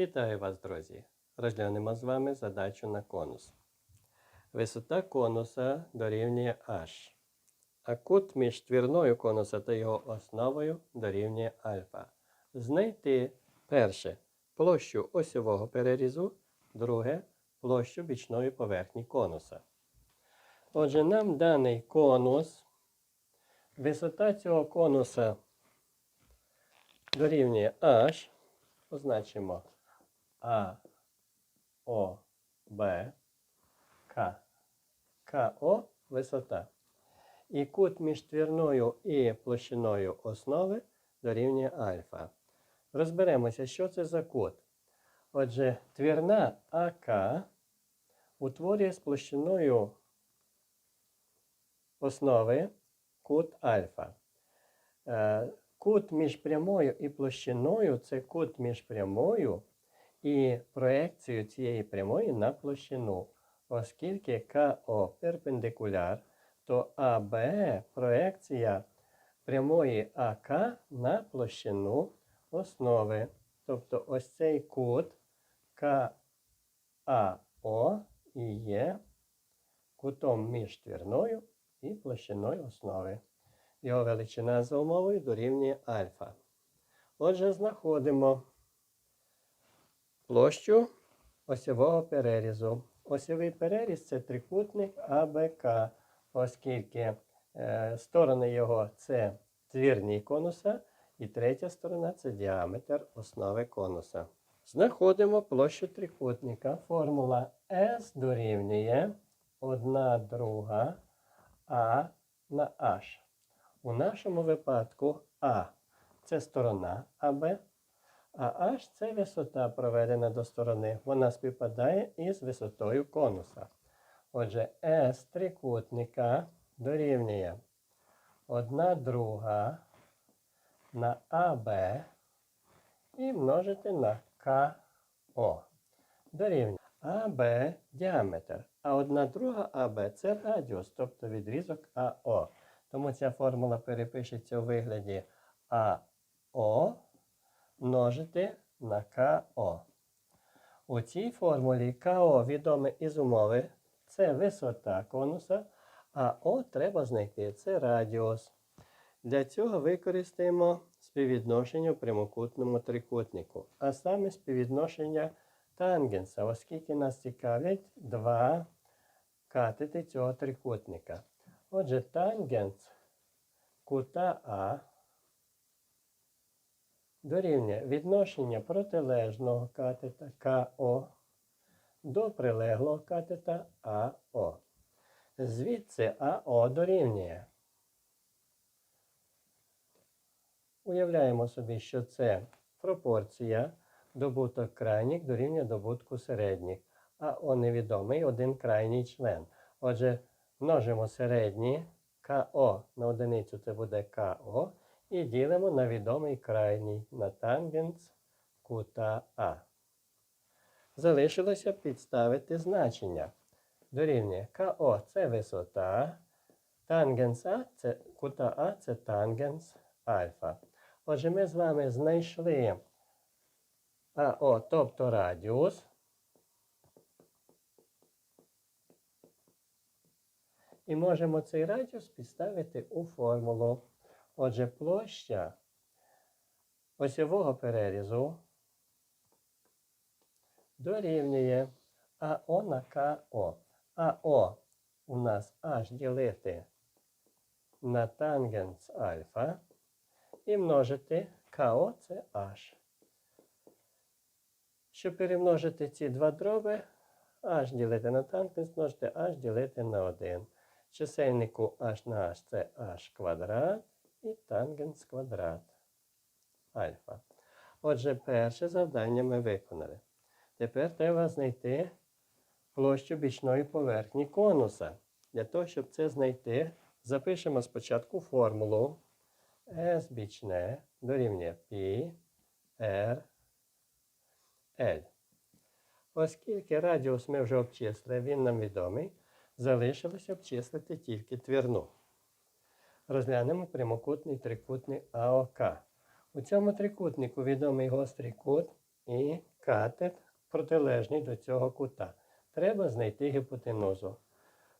Вітаю вас, друзі! Розглянемо з вами задачу на конус. Висота конуса дорівнює h, а кут між твірною конуса та його основою дорівнює альфа. Знайти перше площу осьового перерізу, друге площу бічної поверхні конуса. Отже, нам даний конус, висота цього конуса дорівнює h, позначимо А, О, Б, К. КО висота. І кут між твірною і площиною основи дорівнює альфа. Розберемося, що це за кут. Отже, твірна АК утворює з площиною основи кут альфа. Е, Кут між прямою і площиною це кут між прямою і проекцією цієї прямої на площину. Оскільки КО перпендикуляр, то АБ проекція прямої АК на площину основи. Тобто ось цей кут КАО і є кутом між твірною і площиною основи. Його величина за умовою дорівнює альфа. Отже, знаходимо площу осьового перерізу. Осьовий переріз це трикутник АБК, оскільки е, сторони його це твірні конуса, і третя сторона це діаметр основи конуса. Знаходимо площу трикутника. Формула S дорівнює 1 друга А на H. У нашому випадку А це сторона АБ, а H це висота, проведена до сторони. Вона співпадає із висотою конуса. Отже, S трикутника дорівнює 1 друга на АБ і множити на КО. Дорівнює АБ діаметр, а 1 друга АБ це радіус, тобто відрізок АО. Тому ця формула перепишеться у вигляді АО множити на КО. У цій формулі КО відоме із умови. Це висота конуса, а О треба знайти це радіус. Для цього використаємо співвідношення в прямокутному трикутнику, а саме співвідношення тангенса, оскільки нас цікавлять два катети цього трикутника. Отже, тангенс кута А дорівнює відношення протилежного катета КО до прилеглого катета АО. Звідси АО дорівнює. Уявляємо собі, що це пропорція добуток крайніх дорівнює добутку середніх, а О невідомий один крайній член. Отже, множимо середні КО на одиницю це буде КО. І ділимо на відомий крайній на тангенс кута А. Залишилося підставити значення. Дорівнює КО це висота. Тангенс А це кута А це тангенс альфа. Отже, ми з вами знайшли АО, тобто радіус. І можемо цей радіус підставити у формулу. Отже, площа осьового перерізу дорівнює АО на КО. АО у нас H ділити на тангенс альфа і множити КО це H. Щоб перемножити ці два дроби, H ділити на тангенс, множити H ділити на 1. Чисельнику H на H це H квадрат і тангенс квадрат альфа. Отже, перше завдання ми виконали. Тепер треба знайти площу бічної поверхні конуса. Для того, щоб це знайти, запишемо спочатку формулу S бічне дорівнює π R L. Оскільки радіус ми вже обчислили, він нам відомий, залишилося обчислити тільки твірну. Розглянемо прямокутний трикутник АОК. У цьому трикутнику відомий гострий кут і катет протилежний до цього кута. Треба знайти гіпотенузу.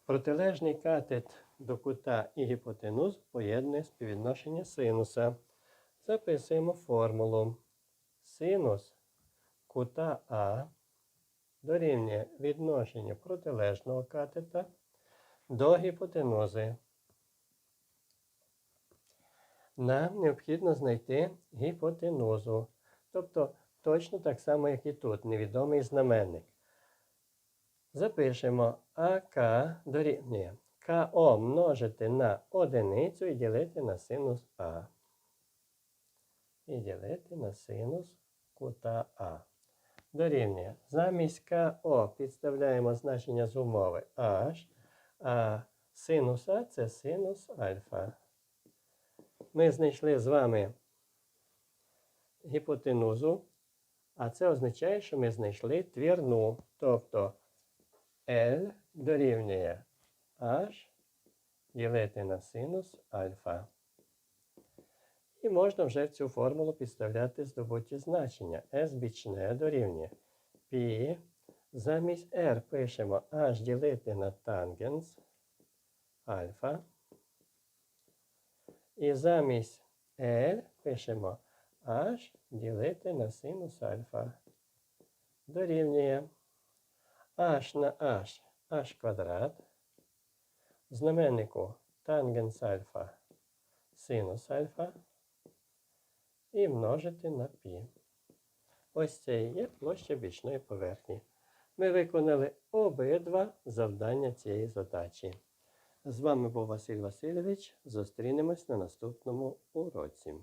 Протилежний катет до кута і гіпотенузу поєднує співвідношення синуса. Записуємо формулу. Синус кута А дорівнює відношенню протилежного катета до гіпотенузи. Нам необхідно знайти гіпотенузу. Тобто точно так само, як і тут, невідомий знаменник. Запишемо АК дорівнює КО множити на одиницю і ділити на синус А. І ділити на синус кута А. Дорівнює. Замість КО підставляємо значення з умови H, а синус А це синус альфа. Ми знайшли з вами гіпотенузу, а це означає, що ми знайшли твірну. Тобто L дорівнює H ділити на синус альфа. І можна вже в цю формулу підставляти здобуті значення. S бічне дорівнює π. Замість R пишемо H ділити на тангенс альфа. І замість L пишемо H ділити на синус альфа. Дорівнює H на H H квадрат. Знаменнику тангенс альфа синус альфа. І множити на π. Ось це і є площа бічної поверхні. Ми виконали обидва завдання цієї задачі. З вами був Василь Васильович. Зустрінемось на наступному уроці.